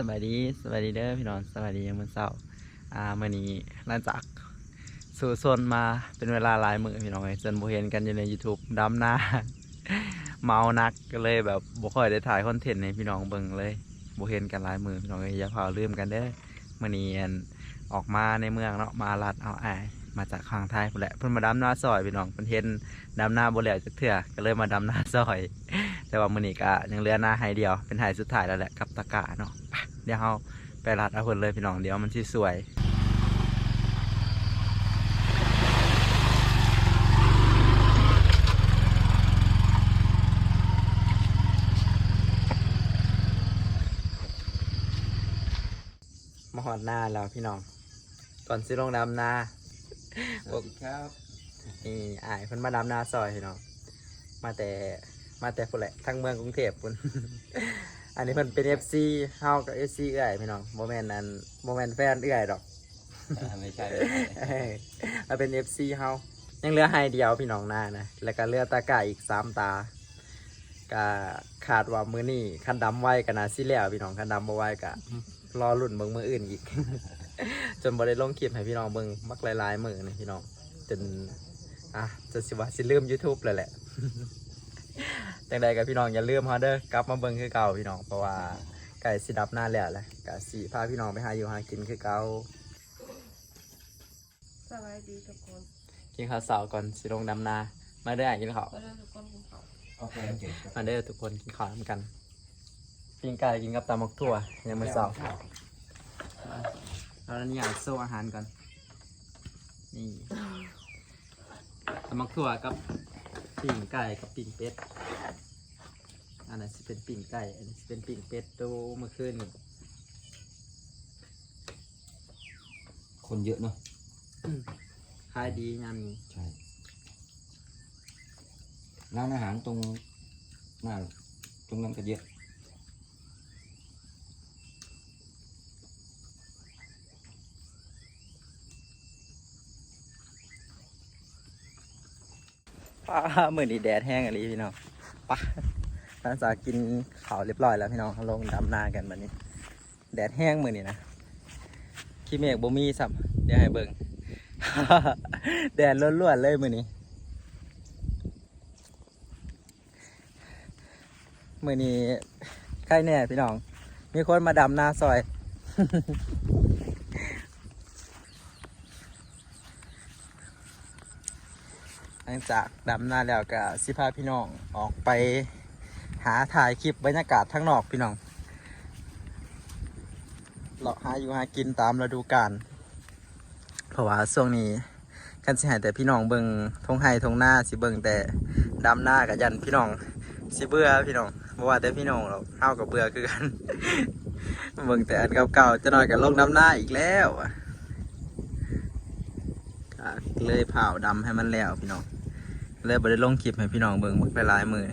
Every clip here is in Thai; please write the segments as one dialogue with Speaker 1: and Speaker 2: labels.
Speaker 1: สบายดีสบายดีเด้อพี่น้องสบายดียามมื้อเช้าอ่ามื้อนี้หลังจากสู่โซนมาเป็นเวลาหลายมื้อพี่น้องเอ้ยจนบ่เห็นกันอยู่ใน YouTube ดำหน้า เมานักก็เลยแบบบ่ค่อยได้ถ่ายคอนเทนต์ให้พี่น้องเบิ่งเลยบ่เห็นกันหลายมื้อพี่น้องเอ้ยอย่าเผาลืมกันเด้อมื้อนี้ออกมาในเมืองเนาะมาลัดเอาอ้มาจากข้างไทยพุ่นแหละเพิ่นมาดำหน้าซอยพี่น้องเพิ่นเห็นดำหน้าบ่แล้วจักเทื่อก็เลยมาดำหน้าซอย แต่ว่ามื้อนี้ก็ยังเหลือหน้าให้เดียวเป็นไห้สุดท้ายแล้วแหละกับตะกร้าเนาะไปเดี๋ยวเฮาไปรัดเอาเพิ่นเลยพี่น้องเดี๋ยวมันสิสวยมาหอดหน้าแล้วพี่น้องก่อนสิลงดำนา
Speaker 2: สวัสดีครับ
Speaker 1: นี่อายเพิ่นมาดำนาซอยพี่น้องมาแต่ มาแต่พุ่นแหละทั้งเมืองกรุงเทพพุ่น อันนี้เพิ่นเป็น FC เฮากับ FC เอื้อยพี่น้องโมเมนต์นั้นโมเมนต์แฟนเอื้อยดอก
Speaker 2: ไม่ใช่
Speaker 1: เอ้ยมาเป็น FC เฮายังเหลือให้เดียวพี่น้องหน้านะ แล้วก็เหลือตาก่ายอีกสามตาก็ขาดว่ามื้อนี้คันดำไว้ก็น่าสิแล้วพี่น้องคันดำบ่ไว้ก็ รอรุ่นเบิ่งมื้ออื่นอีก จนบ่ได้ลงคลิปให้พี่น้องเบิ่งมักหลายๆมื้อนี่พี่น้องจนอะจะสิว่าสิลืม YouTube เลยแหละ จังใดกับพี่น้องอย่าลืมเฮาเด้อกลับมาเบิ่งคือเก่าพี่น้องเพราะว่าไก่สิดับหน้าแล้วแหละก็สิพาพี่น้องไปหาอยู่หากินคือเก่า
Speaker 3: สบายดีทุกคน
Speaker 1: กินข้าวเสาก่อนสิลงดำนา มาเด้อกินข้าว
Speaker 3: ก็ได้ทุกคนกินข้าว
Speaker 2: โอเคโอเค
Speaker 1: มาเด้อทุกคนกินข้าวนำกันกินไก่กินกับตำมักถั่วยังมื้อเช้าเราแล้วนี่อยากโซ่อาหารก่อนนี่ตำมักถั่วกับ ปิ่งไก่กับปิ่งเป็ด อันนั้นสิเป็นปิ่งไก่ อันนี้สิเป็นปิ่งเป็ดดูเมื่อคืนนี่
Speaker 2: คนเยอะเนาะ
Speaker 1: ขายดีงามนี้
Speaker 2: ใช่ร้านอาหารตรงหน้าตรงนั้นก็เยอะ
Speaker 1: ป้ามือนี้แดดแห้งอะไรพี่น้องป้าหลังจากกินข้าวเรียบร้อยแล้วพี่น้องลงดำนากันแบบนี้ แดดแห้งมือนี้นะขี้เมฆบ่มีสับเดี๋ยวให้เบิ่งแดดล้วนๆเลยมือนี้มือนี้ใกล้แน่พี่น้อง มีคนมาดำนาซอย ลังจากดำนาแล้วก็สิพาพี่น้องออกไปหาถ่ายคลิปบรรยากาศทั้งนอกพี่น้องเราหาอยู่หากินตามฤดูกาลเพราะว่าช่วงนี้กันสิหายแต่พี่น้องเบิงทงไห้ทงหน้าสิเบิงแต่ดำหน้ากับยันพี่น้องสิเบื่อพี่น้องบ่ว่าแต่พี่น้องเราเฮากับเบื่อคือกันเบิงแต่อันเก่าๆจะน้อยกับลงดำหน้าอีกแล้วเลยเผาดำให้มันแล้วพี่น้อง เลยบได้ลงคลิปให้พี่น้องเบิ่งมึกไปหลายมือ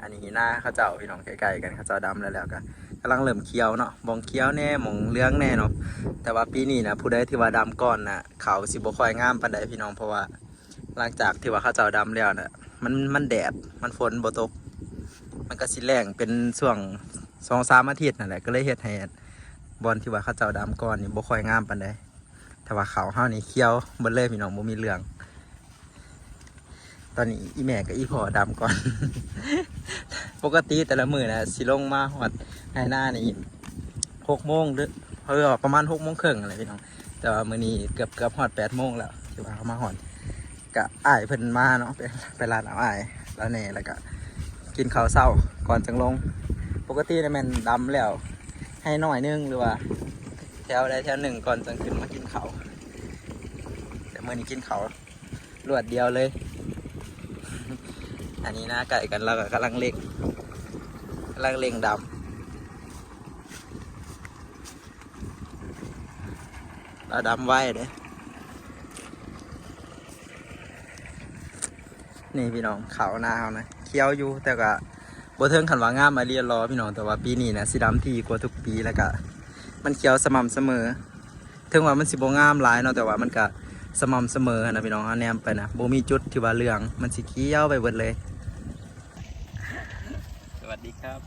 Speaker 1: อันนี้หน้าเขาเจ้าพี่น้องใกลๆกันเขาเจ้าดำแล้วแล้วกันกำลังเริ่มเคี้ยวเนาะมองเคี้ยวแน่มองเลื้องแน่เนาะแต่ว่าปีนี้นะผู้ใดที่ว่าดำก่อนนะเขาสิบ่ค่อยงามปานใดพี่น้องเพราะว่า หลังจากที่ว่าเขาเจ้าดำแล้วนะมันมันแดดมันฝนบ่ตก มันก็สิแรงเป็นช่วงสองสามอาทิตย์นั่นแหละก็เลยเฮ็ดให้บอลที่ว่าเขาเจ้าดำก่อนนี่บ่ค่อยงามปานใดแต่ว่าเขาวเฮานี่เคี้ยวบิดเลยพี่น้องบ่มีเลือง ตอนนี้อีแม่กับอีพ่อดำก่อน ปกติแต่ละมือนะสิลงมาหอดไฮหน้านี่หกโมงหรือเออประมาณหกโมงครึ่งอะไรพี่น้อง แต่ว่ามือนี้เกือบเกือบหอดแปดโมงแล้วที่ว่าเขามาหอดกะอ้ายเพิ่นมาเนาะไปไปร้านเอาอ้ายแล้วเน่แล้วก็กินข้าวเช้าก่อนจังลง ปกติเนี่ยมันดำแล้ว ให้หน่อยนึงหรือว่าแถวใดแถวหนึ่งก่อนจังขึ้นมากินข้าวแต่มื่อนี้กินข้าวรวดเดียวเลย อันนี้นะไก่กันเราก็กำลังเล็งกำลังเล็งดำเราดำไว้เด้นี่พี่น้องเขาหน้าเขานะเคี้ยวอยู่แต่ก็บเทิงขันว่างามมาเรียนรอพี่น้องแต่ว่าปีนี้นะสีดำทีกว่าทุกปีแล้วก็มันเคี้ยวสม่ำเสมอถึงว่ามันสิบงามหลายเนาะแต่ว่ามันก็สม่ำเสมอนะพี่น้องเอาแนมไปนะโบมีจุดที่ว่าเหลืองมันสิเคี้ยวไปเบิดเลย สวัสดีครับ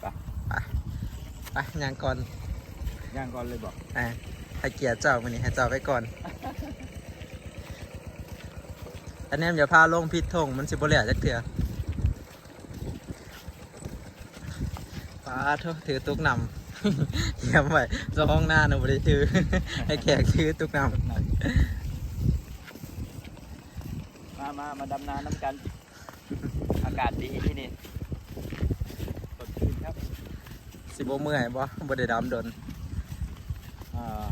Speaker 1: ไป ไปย่างก่อน
Speaker 2: ย่างก่อนเลยบอก
Speaker 1: อะให้เกียรติเจ้าวันนี้ให้เจ้าไปก่อน อันนี้เดี๋ยวพาลงพิษทงมันสิบ่เหลือจักเถื่อป้าโทษถือตุกนำเตรียมไว้เจะห้องหน้าหนูบ่ได้ถือ ให้แขกถือตุกน
Speaker 2: มามามาดำนาน้ำกัน อากาศดีที่นี่สดชื่นครับำ
Speaker 1: สิบ่เมื่อยบ่บ่ได้ดำดน
Speaker 2: อ่า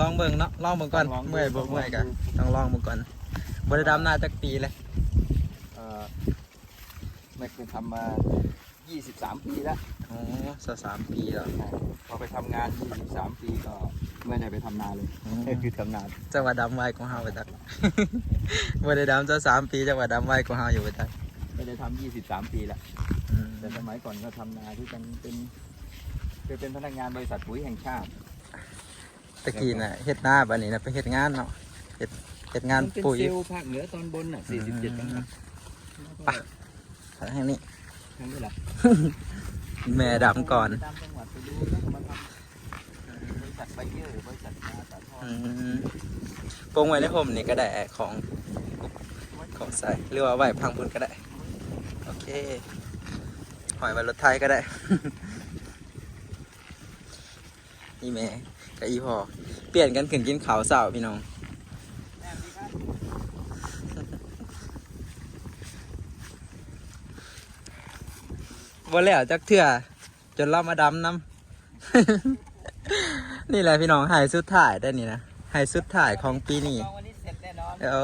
Speaker 1: ลองเบิ่งเนาะลองเบิ่งก่อน
Speaker 2: ลองดู
Speaker 1: เมื่อยบ่
Speaker 2: ลองดู
Speaker 1: เมื่อยกันต้องลองเบิ่งก่อนบ่ได้ดำหน้าจักปีเลย
Speaker 2: เอ่อไม่เคยทำมา 23 ปีแล้ว
Speaker 1: โอ้สสามปีแล้ว
Speaker 2: พอไปทำงาน 23 ปีก็ไม่ได้ไปทำนาเลยคือทำนา
Speaker 1: จังหวัดดำไว้ของเฮาไปจัก บ่ได้ดำจะสามปีจังหวัดดำไว้ของเฮาอยู่ไปจัก
Speaker 2: ไม่ได้ทำ23 ปีแล้ว
Speaker 1: อืม
Speaker 2: แต่สมัยก่อนก็ทำนาที่เป็นเป็นเคยเป็นพนักงานบริษัทปุ๋ยแห่งชาติ
Speaker 1: ตะกี้น่ะเฮ็ดหน้าบัดนี้น่ะไปเฮ็ดงานเนาะเฮ็ดเฮ็ดงาน
Speaker 2: เป็น
Speaker 1: ปุ๋ย
Speaker 2: เซลล์ภาคเหนือตอนบนน่ะ47จังหวัด
Speaker 1: ไปทางนี้
Speaker 2: ทั้งนี้แหละ
Speaker 1: แม่ดำก่อน
Speaker 2: ตามจังหวัดไปดูแล้วก็มาทำบริษัทไบเยอร์บริษัทนาสาทร
Speaker 1: อืมปงไว้ในผมนี่ก็ได้ของของใส่หรือว่าไว้พังพุ่นก็ได้ โอเค หอยไว้รถไทยก็ได้ นี่แม่กับอีพอ เปลี่ยนกันขึ้นกินขาวเสาพี่น้องบ่แล้วจักเถื่อ จนเรามาดำน้ำ นี่แหละพี่น้องหายสุดถ่ายได้นี่นะหายสุดถ่ายของปีนี้
Speaker 2: วันนี้เสร็จแน่นอน
Speaker 1: เดี๋ยว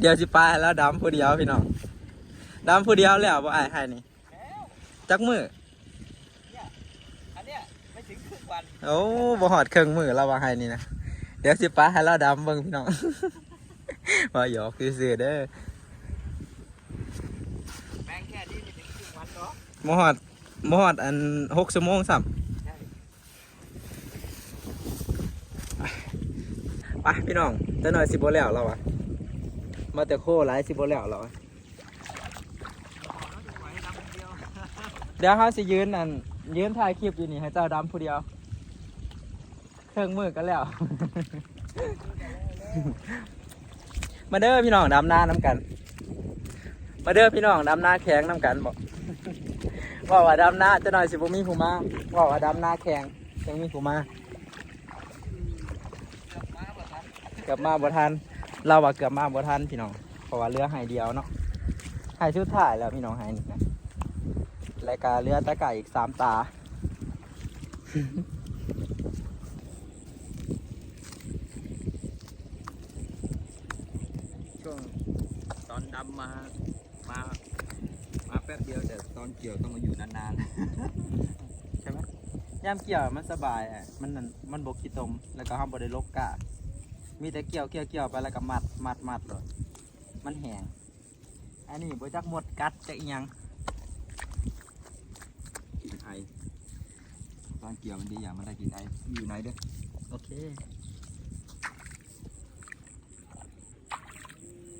Speaker 1: เดี๋ยวสิไปแล้วดำผู้เดียวพี่น้องดำผู้เดียวแล้วบ่อายให้นี่ จักมือ
Speaker 2: อันเนี้ยไม่ถึงครึ่งวัน
Speaker 1: โอ้บ่หอดเครื่องมือเราว่าให้นี่นะเดี๋ยวสิไปให้เราดำเบิ่งพี่น้องว่าหยอกคือซื่อๆเด้อ
Speaker 2: แบงแค่นี้ไม่ถึงครึ่งวันเนาะ
Speaker 1: บ่หอดบ่หอดอันหกชั่วโมงซ้ำ
Speaker 2: ใช่
Speaker 1: ไปพี่น้องแต่หน่อยสิบ่แล้วเราอะมาแต่โคหลายสิบ่แล้วเราอะ เดี๋ยวเฮาสิยืนอันยืนถ่ายคลิปอยู่นี่ให้เจ้าดำผู้เดียว เครื่องมือกันแล้ว มาเด้อพี่น้องดำหน้าน้ำกัน มาเด้อพี่น้องดำหน้าแข็งน้ำกันบอกว่าว่าดำหน้าจะหน่อยสิบ่มีผู้มาว่าว่าดำหน้าแข็งยังมีผู้มาเกือบมาบ่ทัน เราว่าเกือบมาบ่ทันพี่น้องเพราะว่าเรือหายเดียวเนาะหายชุดถ่ายแล้วพี่น้องหายนี่นะ รายการเรือดตะไก่อีกสามตา
Speaker 2: ช่วงตอนดำมา มา มาแป๊บเดียวแต่ตอนเกี่ยวต้องมาอยู่นานๆ
Speaker 1: ใช่ไหมย่ามเกี่ยวมันสบายอะ มันนั่นมันบกขี้ตม แล้วก็ห้ามบได้ลกกามีแต่เกี่ยวเกี่ยวเกี่ยวไปแล้วก็มัดมัดมัดเลยมันแห้งอันนี้บ่จักหมดกัดจะอีหยัง
Speaker 2: ๆกินไอต อนเกี่ยวมันดีอย่างมันได้กินไออยู่ไหนเด้อ
Speaker 1: โอเค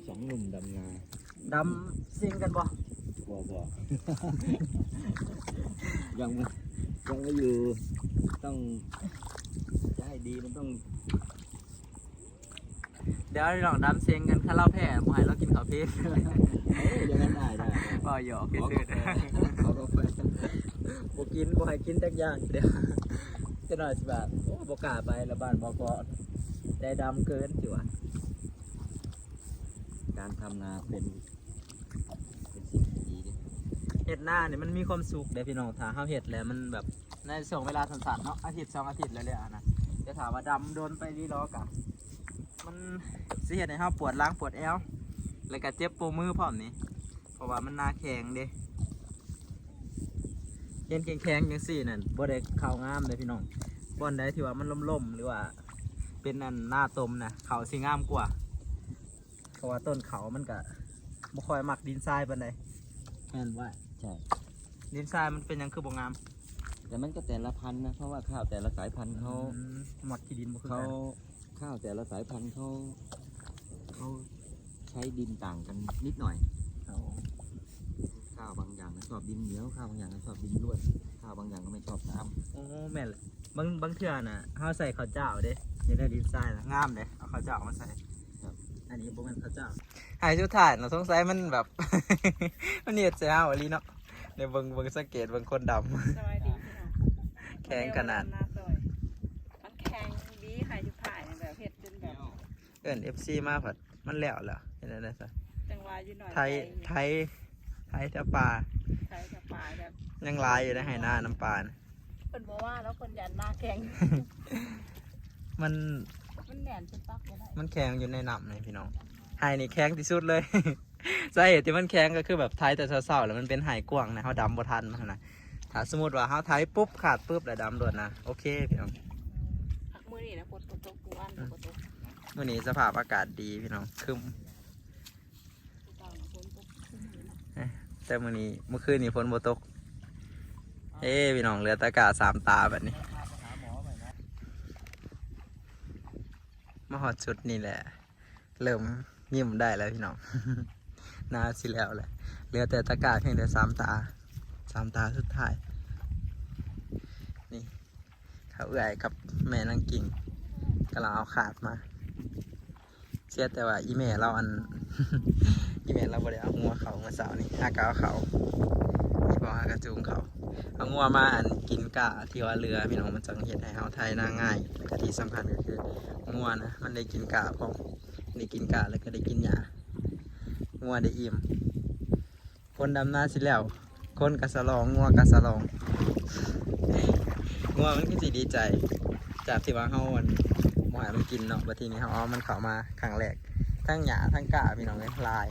Speaker 2: สองหนุ่มดำนา
Speaker 1: ดำซิงกันบ่
Speaker 2: บอบอยังไม่ยังไม่อยู่ต้องจะให้ดีมันต้อง
Speaker 1: เดี๋ยวลองดำเซียงกันข้าเล่าแพ้บ่ให้เรากินข้าวเพชร
Speaker 2: เอ้ยอย่างนั้นได้ได้
Speaker 1: บ่หยอก
Speaker 2: ขอ
Speaker 1: ซื่อกา
Speaker 2: แฟขอกาแฟ
Speaker 1: ๆ บ่กินบ่ให้กินจักอย่างเดียวจะหน่อยสิบาทโอ้บ่กล้าไปละบ้านบ่พอได้ดำเกินจิวะ
Speaker 2: การทำนาเป็นเป็นสิ่งที่ดี
Speaker 1: เฮ็ดหน้าเนี่ยมันมีความสุขเด้พี่น้องถ้าเฮาเฮ็ดแล้วมันแบบในช่วงเวลาสั้นๆเนาะอาทิตย์สองอาทิตย์แล้วแหละนะจะถามว่าดำโดนไปรีรอกะมันสิเฮ็ดให้เฮาปวดล้างปวดแอวแล้วก็เจ็บโปมือพร้อมนี่เพราะว่ามันหน้าแข็งเด้ เย็นแข็งๆจังซี่นั่นบ่ได้เข้างามเลยพี่น้องบ่อนใดที่ว่ามันล่มๆหรือว่า เป็นอันหน้าตมนะเขาสิงามกว่า เพราะว่าต้นเขามันก็บ่ค่อยมักดินทรายปานใดแม่นว่า
Speaker 2: ใช่
Speaker 1: ดินทรายมันเป็นหยังคือบ่งาม
Speaker 2: แต่มันก็แต่ละพันธุ์นะเพราะว่าข้าวแต่ละสายพันธุ์เขา
Speaker 1: อืมหมดที่ดินบ่คือ
Speaker 2: เขา
Speaker 1: กัน
Speaker 2: ข้าวแต่ละสายพันธุ์เขาเขาใช้ดินต่างกันนิดหน่อย
Speaker 1: เอา
Speaker 2: ข้าวบางอย่างนะชอบดินเหนียวข้าวบางอย่างก็ชอบดินร่วนข้าวบางอย่างก็ไม่ชอบน้
Speaker 1: โอ้แม่นเลยบางบางเทื่อน่ะเฮาใส่ข้าวเจ้าเด้นี่ได้ดีไซน์นะงามเด้เอาข้าวเจ้ามาใส่ครับ อันนี้บ่แม่นข้าวเจ้าหายสุดท้ายน่ะสงสัยมันแบบ มันเนียดใส่เฮาอีหลีเนาะเดี๋ยวเบิ่งเบิ่งสังเกตเบิ่งคนดำ
Speaker 3: สบายดีพี่น้อง
Speaker 1: แข็งขนาด
Speaker 3: หน้าซอยมันแข็งดีไข่ชุดถ่ายแบบเห็ดจนแบบ
Speaker 1: เอิ้น FC มาผัดมันแล้วแล้วเห็นได้ซะ
Speaker 3: จังหวะอยู่หน่อย
Speaker 1: ไทยไทย ไทยแถวป่า
Speaker 3: ไทยจะปลายแบบ
Speaker 1: ยังหลายอยู่ในไหหน้าน้ำปลานะ
Speaker 3: คนบอกว่าแล้วคนยันหน้าแข็ง
Speaker 1: มัน
Speaker 3: มันแหนนจนปักไม่ได้
Speaker 1: มันแข็งอยู่ในน้ำเลยพี่น้องไฮนี่แข็งที่สุดเลย สาเหตุที่มันแข็งก็คือแบบไทยแต่เศร้าๆแล้วมันเป็นไฮกว้างนะเขาดำบ่ทันนะนะถ้าสมมติว่าเขาไทยปุ๊บขาดปุ๊บแล้วดำโดดนะโอเคพี่น้อง
Speaker 3: หักมือนี่นะฝนตกตกกูอันฝนตก
Speaker 1: วันนี้สภาพอากาศดีพี่น้องครึม
Speaker 3: กูเก่าฝนตก
Speaker 1: แต่มื่อนี้เมื่อคืนนี้ฝนบ่ตก เอ้พี่น้องเหลือตากาสามตาแบบนี้มาหอดชุดนี่แหละ เริ่มยิ้มได้แล้วพี่น้องหนาสิแล้วแหละเหลือแต่ตะกร้าเพียงแต่สามตาสามตาสุดท้าย นี่เขาเอื่อยกับแม่นางกิ่งกำลังเอาขาดมา เสียแต่ว่าอีเมลเราอัน อีเมลเราบริเอางัวเขาเมื่อเสาร์นี้ากาเอาเขาอีบอกอากาจูงเขาเอางัวมาอันกินกะที่ว่าเรือพี่น้องมันจังเห็นให้เฮาไทยน่าง่ายและที่สำคัญก็คืองัวนะมันได้กินกะพร้อมได้กินกะแล้วก็ได้กินหญ้างัวได้อิ่มคนดำนาสิแล้วคนกะสลองงัวกะสลองงัวมันก็สิดีใจ จากที่ว่าเฮามันบ่ให้มันกินเนาะบัดทีนี้เฮาเอามันเข้ามาครั้งแรกทั้งหญ้าทั้งกะพี่น้องเลยลาย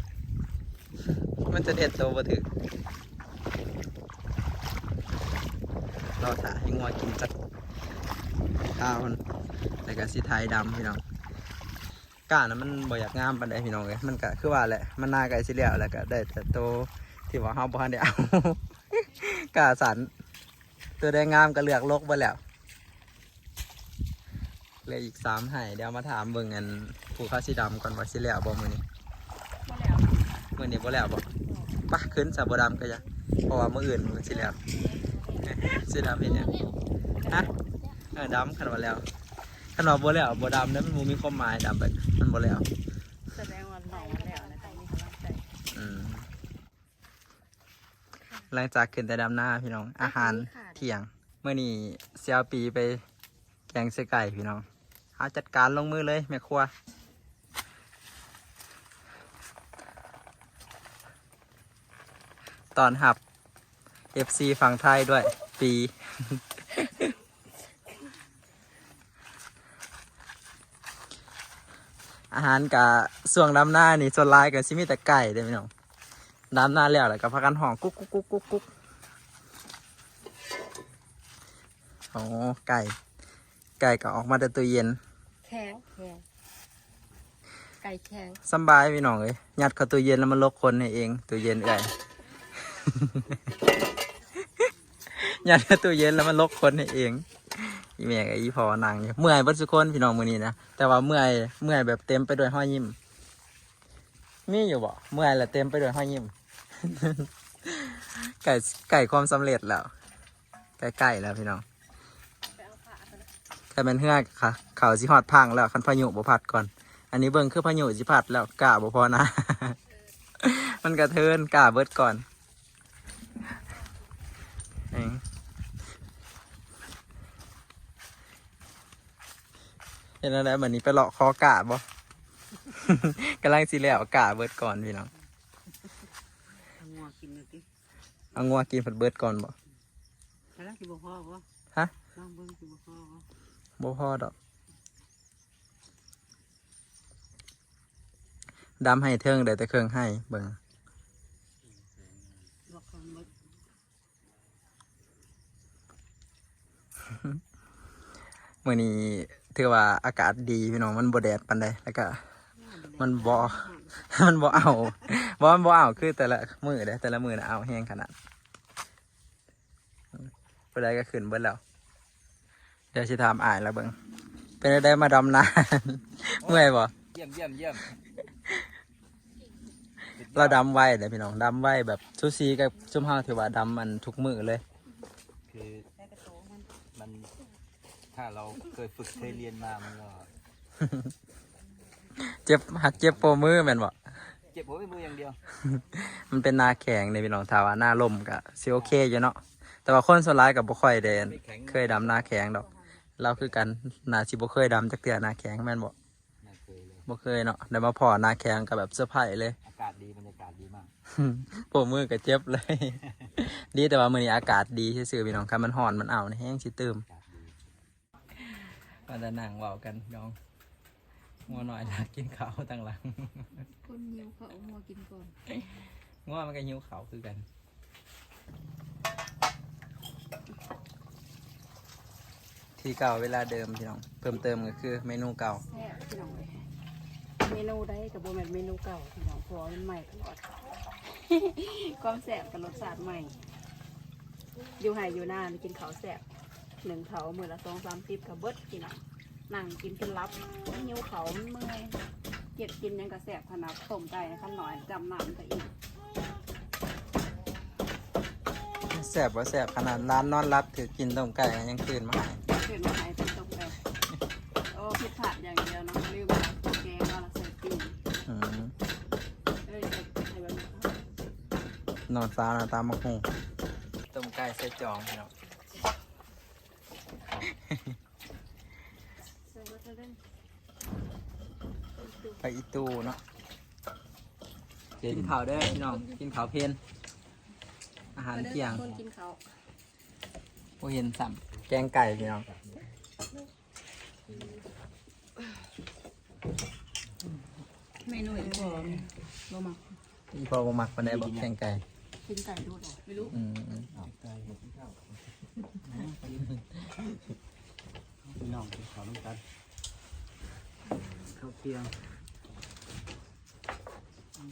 Speaker 1: มันจะเด็ดโตบ่ถึกเราถ่าให้งัวกินจักข้าวมันแล้วก็สีไทยดำพี่น้องก้านะมันบ่อยากงามปานใดพี่น้องเลยมันก็คือว่าแหละมันนาไก่สิแล้วแล้วก็ได้แต่โตที่ว่าเฮาบ่ทันได้เอากาสันตัวได้งามก็เลือกลกไปแล้วเลยอีกสามไห่เดี๋ยวมาถามเบิ่งอันผู้เข้าสีดำก่อนว่าสิแล้วบ่มือนี้ อนี้บ่แล้วบ่ปะขึ้นซะบ่ดำก็จะเพราะว่ามื้ออื่นมันสิแล้วสีดำเห็นยังฮะเออดำขนมาแล้วขนว่าบัแล้วบัดำนั้นมันมีความหมายดำไปมันบัแล้ว
Speaker 3: แสดงว่าหนองมาแล้วนะตองมีกำลังใจ
Speaker 1: อืมหลังจากขึ้นแต่ดำหน้าพี่น้อง อาหารเที่ยงเมื่อนี้เซียวปีไปแกงเสไก่พี่น้องเอาจัดการลงมือเลยแม่ครัว ตอนหับ FC ฝั่งไทยด้วย ปี อาหารกะส่วงดำหน้านี่ส่วนหลายกับซิมีแต่ไก่เด้อพี่น้องดำหน้าแล้วแล้วก็พักกันห้องกุ๊กกุ๊กกุ๊กกุ๊กกุ๊กโอ้ไก่ ไก่ก็ออกมาแต่ตู้เย็น
Speaker 3: แข็งแข็งไก่แข็ง
Speaker 1: สำบายพี่น้องเลยยัดเข้าตู้เย็นแล้วมันลกคนให้เองตู้เย็นไก่ ยัดเข้าตู้เย็นแล้วมันลกคนให้เอง อีเมียกับอีพอนางอยู่เมื่อยเบัดสุกคนพี่น้องมือนี้นะ แต่ว่าเมื่อยเมื่อยแบบเต็มไปด้วยห้อยยิ้ม มีอยู่บ่เมื่อยแล้วเต็มไปด้วยห้อยยิ้ม ไก่ไก่ความสำเร็จแล้วใกล้ๆแล้วพี่น้องแค่เป็นเฮือกค่ะ เขาสิฮอดพังแล้วคันพายุบ่พัดก่อน อันนี้เบิ่งคือพายุสิพัดแล้วกาบ่พอนะ มันกระเทินกาเบิดก่อนเอง เห็นอะไรแบบนี้ไปเลาะคอกล้าบ่ กำลังสิแล้วกล้าเบิดก่อนพี่น้อง
Speaker 3: เอางัวกินเลยดิ
Speaker 1: เอางัวกินผัดเบิดก่อนบ่
Speaker 3: แล้วกินบ่พอบ่
Speaker 1: ฮะ
Speaker 3: ลองเบิ่งกินบ่พอบ่
Speaker 1: บ่พอดอกดำให้เทิงได้แต่เครื่องให้เบิ่ง
Speaker 3: บอกเขาหมด
Speaker 1: มื่อนี้ ถือว่าอากาศดีพี่น้องมันบ่แดดปานใดแล้วก็มันบ่ มันบ่เอาบ่มันบ่เอาคือแต่ละมือเด้แต่ละมือน่ะเอาแห้งขนาดเวลาก็ขึ้นเบิดแล้วเดี๋ยวสิถามอายแล้วเบิ่งเป็นได้มาดำนาเมื่อยบ่ำ
Speaker 2: เยี่ยมเยี่ยมเยี่ยม
Speaker 1: เราดำไว้เลยพี่น้องดำไว้แบบซูซีกับซุ่มเฮาถือว่าดำมันทุกมือเลย
Speaker 2: คือ
Speaker 3: ได้กระโตมัน
Speaker 2: มัน ถ้าเราเคยฝึกเคยเรียนมามันก็
Speaker 1: เจ็บหักเจ็บโปรมือแม่นบ่
Speaker 2: เจ็บหัวไม่มืออย่างเดียว
Speaker 1: มันเป็นนาแข็งในพี่น้องถาว่าหน้าล่มก็สิโอเคอยู่เนาะแต่ว่าคนส่วนร้ายกับบ่ค่อยเดนเคยดำนาแข็งดอก เราคือกันนาสิบ่เคยดำจักเทื่อนาแข็งแม่นบ่
Speaker 2: ไม่เคยเลย
Speaker 1: บ่เคยเนาะได้มาพอนาแข็งก็แบบเสื้อร์ไผ่เลย
Speaker 2: อากาศดีบรรยากาศดีมาก
Speaker 1: โปรมือก็เจ็บเลย ดีแต่ว่ามื้อนี้อากาศดีซื่อๆพี่น้องคันมันร้อนมันอ้าวนี่แห้งสิตื่ม
Speaker 2: อากาศดี
Speaker 1: ก็จะนั่งเว้ากันพี่น้องงัวหน่อยอยากกินข้าวตั้งหลัง
Speaker 3: คนยิวเขาเอาหัวกินก่อน
Speaker 1: งัวมันก็หิวข้าวคือกันที่เก่าเวลาเดิมพี่น้องเพิ่มเติมก็คือเมนูเก่า
Speaker 3: แซ่บพี่น้องเลยเมนูได้กับโบแมนเมนูเก่าพี่น้องเพราะว่ามันใหม่ตลอด ความแซ่บกับรสชาติใหม่ อยู่ไห่อยู่หน้านี่กินข้าวแซ่บ หนึ่งเขามือละสองสามสิบกับเบิดพี่น้องนั่งกินจนรับหิวเขามันเมื่อยเก็บกินหยังกระแซ่บขนาดต้มไก่ขั้นหน่อยจำน้ำก็อีก
Speaker 1: แสบว่าแสบขนาดร้านนอนรับถือกินต้มไก่ยังตื่นมาให้
Speaker 3: เกิดมาหายเป็นต้มไก่โอ้ผิดพลาดอย่างเดียวเนาะลืมเอาแกงเอาละใส่ปี
Speaker 1: อืม
Speaker 3: เอ้ยใส่แบบนี้
Speaker 1: นอนฟ้านะตามมาคงต้มไก่ใส่จองพี่น้อง
Speaker 3: ใส่มาเล่น
Speaker 1: ไปอีตูเนาะกินข้าวเด้อพี่น้อง กินข้าวเพลนอาหารเที่ยง
Speaker 3: คนกินเขาว
Speaker 1: โอเห็นสัมแกงไก่พี่น้อง
Speaker 3: เมนูอีกพอลงมา
Speaker 1: อีพอบ่มักปานใดบอกแกงไก่
Speaker 3: กินไก่ดูหรอไม่รู้
Speaker 1: อืม
Speaker 2: พี่น้องกินข้าวน้ำกันข้าวเที่ยง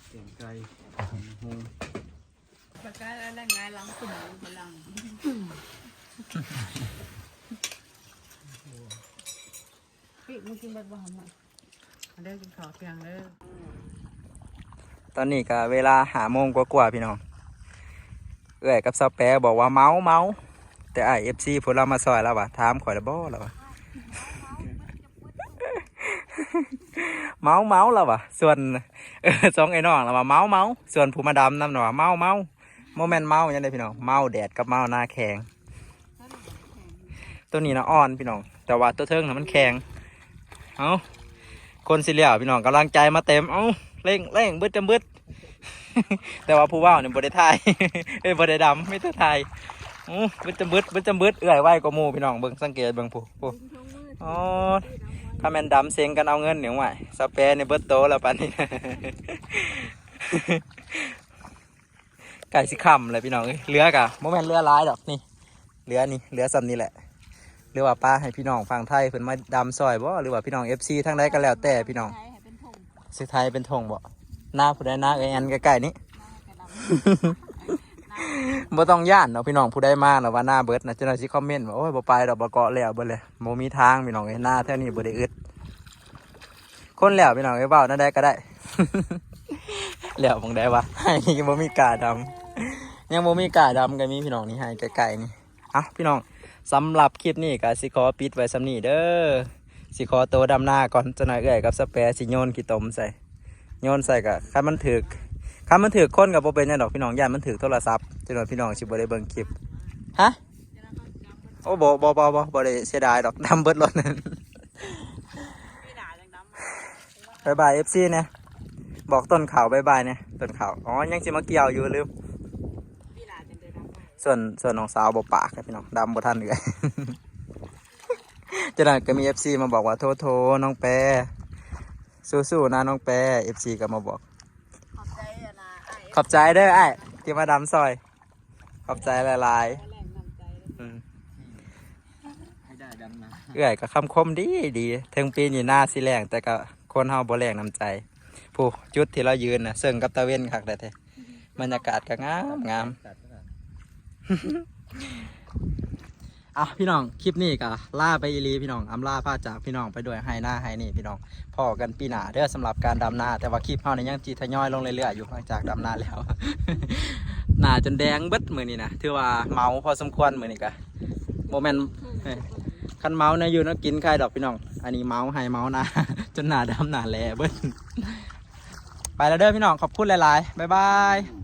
Speaker 2: เสียงไก่หู
Speaker 3: ปากกาอะไรไงล้างตุ่มพลังพี่มึงกินแบบบ้านไหมเด้กินข้าวเพียงเด้อ
Speaker 1: ตอนนี้ก็เวลาหาโมงกว่าๆพี่น้อง เอ้อยกับซาแปะบอกว่าเมาเมา แต่ไอเอฟซีพวกเรามาซอยแล้ววะถามข่อยและบ่แล้ววะเมาเมาแล้ววะส่วนเออสองไอ้น้องแล้วว่เมาเมาส่วนผู้มาดำน้ำหน่ว่าเมาเมาโมเมนเมาอย่างไรพี่น้องเมาแดดกับเมาหน้าแข็งตัวนี้นะอ่อนพี่น้อง แต่ว่าตัวเทิงน่ะมันแข็งเอาคนสิเหลี่ยวพี่น้องกำลังใจมาเต็มเอาเร่งเร่งบึดจำบึดแต่ว่าผู้ว่าเนี่ยบไดทายเอ้ยบไดดำไม่ต้ทาย อู้บึดจำบึดบึดจำบึดเอื่อยไหวกว่าหมูพี่น้องเบิ่งสังเกตเบิ่งผู้ผู้อ๋อถ้าแม่นดำเซ็งกันเอาเงินเหนียวไหวสเปรย์ในเบิดโตแล้วปันนี้ไก่สิคำเลยพี่น้องเอ้ยเรือกะโมแมนเรือร้ายดอกนี่เรือนี่เรือซ้ำนี่แหละหรือว่าป้าให้พี่น้องฟังไทยเพิ่นมาดำซอยบ่หรือว่าพี่น้องเอฟซีทั้งใดก็แล้วแต่พี่น้อง
Speaker 3: ใช้ให้เป็นผง
Speaker 1: สิไทยเป็นธงบ่หน้าผู้ใดหน้าเอ้ยอันใกล้ๆนี้
Speaker 3: กระด
Speaker 1: บ่ต้องย่านเนาะพี่น้องผู้ใดมาเนาะว่าหน้าเบิดนะเจ้าหน้าที่คอมเมนต์ว่าโอ้ยบ่ไปดอกบ่เกาะแล้วเบิดเลยบ่มีทางพี่น้องเอ้หน้าแถวนี้บ่ได้อึดคนแล้วพี่น้องเอ้เว้านั่นได้ก็ได้แล้วบ่งได้วะให้นี่บ่มีกาดำยังบ่มีกาดำก็มีพี่น้องนี่ให้ใกลๆนี่อ้าพี่น้องสำหรับคลิปนี้ก็สิขอปิดไว้สำนี้เด้อสิขอตัวดำหน้าก่อนจะหน่อยเอ้อยกับสเปรย์สิโยนขี้ตมใส่โยนใส่ก็คันมันถึก คำมันถือคนกับโบเป็นหยังดอกพี่น้องย่านมันถือโทรศัพท์จนว่าพี่น้องชิบได้เบิ่งคลิปฮะโอ้บอบอบอบอบได้เสียดายดอกดำเบิดรถนั่นำ
Speaker 3: พี่ด่าจังดำมา
Speaker 1: บายบายเอฟซีเนี่ยบอกต้นข่าวบายบายเนี่ยต้นข่าวอ๋อยังสิมาเกี่ยวอยู่ลืม
Speaker 3: พี่ด่าจังเดินดำมา
Speaker 1: ส่วนส่วนน้องสาวบอปากครับพี่น้องดำบ่ทันเลยจากนั้นก็มีเอฟซีมาบอกว่าโทโทน้องแปรสู้ๆนะน้องแปรเอฟซีก็มาบอก
Speaker 3: ขอบใจอะนะไอ้
Speaker 1: ขอบใจเด้อไอ้ที่มาดำซอย ขอบใจหลาย
Speaker 3: แรงนำใจเลย
Speaker 1: ๆอืม
Speaker 2: ให้ได้ดำนะ
Speaker 1: เอื่อยกับคำคมดีดีถึงปีนี้หน้าสิแรงแต่ก็คนเฮาบ่แรงน้ำใจ ผู้จุดที่เรายืนน่ะเสิ่งกับตะเวนคักได้แท้บรรยากาศก็งามงาม อะพี่น้องคลิปนี้ก็ล่าไปอีหลีพี่น้องอำลาพาจากพี่น้องไปด้วยไฮหน้าไฮนี่พี่น้องพอกันปีหนาเด้อสำหรับการดำนาแต่ว่าคลิปเฮาเนี่ยยังจีทยอยลงเรื่อยๆอยู่หลังจากดำนาแล้ว หนาจนแดงเบิดมือนี้นะถือว่าเมาพอสมควรมือนี้กะโมเมนต์คันเมาเนี่ยอยู่นะกินใครดอกพี่น้อง อันนี้เมาให้เมานะจนหนาดำหนาแลเบิดไปแล้วเด้อพี่น้องขอบคุณหลายๆบ๊ายบาย